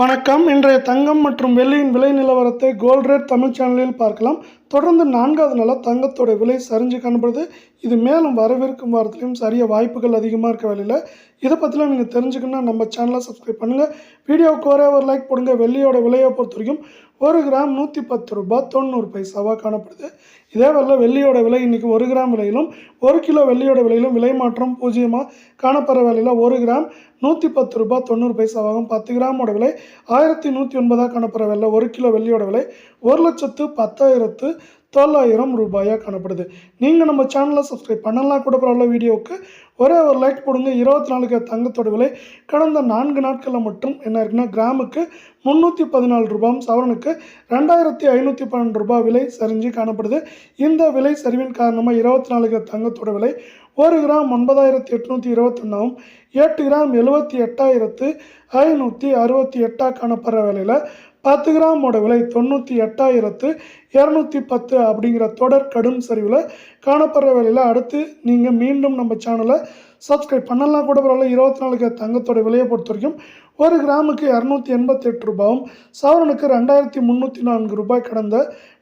வணக்கம். இன்றைய தங்கம் மற்றும் வெள்ளியின் விலை நிலவரத்தை கோல்ட் ரேட் தமிழ் சேனலில் பார்க்கலாம். தொடர்ந்து நான்காவது நாளாக தங்கத்தோட விலை சரிஞ்சு காணப்படுது. இது மேலும் வரவிருக்கும் வாரத்துலையும் சரிய வாய்ப்புகள் அதிகமாக இருக்க வேலையில் இதை பற்றிலாம் நீங்கள் தெரிஞ்சுக்கணுன்னா நம்ம சேனலை சப்ஸ்கிரைப் பண்ணுங்கள் வீடியோவுக்கு ஒரே ஒரு லைக் போடுங்க. வெள்ளியோட விலையை பொறுத்த வரைக்கும் ஒரு கிராம் நூற்றி பத்து ரூபா தொண்ணூறு பைசாவாக காணப்படுது. இதே வேலை வெள்ளியோட விலை இன்றைக்கி ஒரு கிராம் விலையிலும் ஒரு கிலோ வெள்ளியோட விலையிலும் விலை மாற்றம் பூஜ்ஜியமாக காணப்படுற வேலையில் ஒரு கிராம் நூற்றி பத்து ரூபா தொண்ணூறு பைசாவாகும் பத்து கிராமோட விலை ஆயிரத்தி நூற்றி ஒன்பதாக காணப்படுற விலை ஒரு கிலோ வெள்ளியோட விலை ஒரு லட்சத்து பத்தாயிரத்து தொள்ளாயிரம் ரூபாயாக காணப்படுது. நீங்கள் நம்ம சேனலை சப்ஸ்கிரைப் பண்ணலாம் கூட பரவாயில்ல வீடியோவுக்கு ஒரே ஒரு லைக் போடுங்க. இருபத்தி நாலுக்கு தங்கத்தோட விலை கடந்த நான்கு நாட்களில் மட்டும் என்ன இருக்குன்னா கிராமுக்கு முந்நூற்றி பதினாலு ரூபாயும் சவரனுக்கு ரெண்டாயிரத்தி ஐநூற்றி பன்னெண்டு ரூபாய் விலை சரிஞ்சு காணப்படுது. இந்த விலை சரிவின் காரணமாக இருபத்தி நாலுக்கு தங்கத்தோட விலை ஒரு கிராம் ஒன்பதாயிரத்தி எட்நூற்றி இருபத்தொன்னாவும் எட்டு கிராம் எழுபத்தி எட்டாயிரத்து ஐநூற்றி அறுபத்தி எட்டாக காணப்படுற விலையில் பத்து கிராமோட விலை தொண்ணூற்றி எட்டாயிரத்து இரநூத்தி பத்து அப்படிங்கிற தொடர் கடும் சரிவில் காணப்படுற விலையில் அடுத்து நீங்கள் மீண்டும் நம்ம சேனலை சப்ஸ்கிரைப் பண்ணலாம் கூட பரவாயில்ல. இருபத்தி நாலுக்கு தங்கத்தோட விலையை பொறுத்த வரைக்கும் ஒரு கிராமுக்கு இரநூத்தி எண்பத்தெட்டு ரூபாயும் சவரனுக்கு ரெண்டாயிரத்தி முந்நூற்றி நான்கு ரூபாய் கடந்த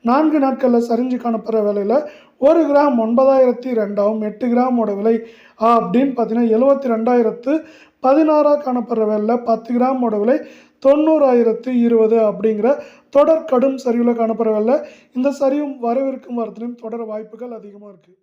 நான்கு நாட்களில் சரிஞ்சு காணப்படுற விலையில் ஒரு கிராம் ஒன்பதாயிரத்தி ரெண்டாவும் எட்டு கிராமோட விலை அப்படின்னு பார்த்தீங்கன்னா எழுபத்தி ரெண்டாயிரத்து பதினாறாக காணப்படுற விலையில் பத்து கிராமோட விலை தொண்ணூறாயிரத்து இருபது அப்படிங்கிற தொடர் கடும் சரிவில் காணப்படுற விலை இந்த சரிவும் வரவிருக்கும் வாரத்திலும் தொடர வாய்ப்புகள் அதிகமாக இருக்குது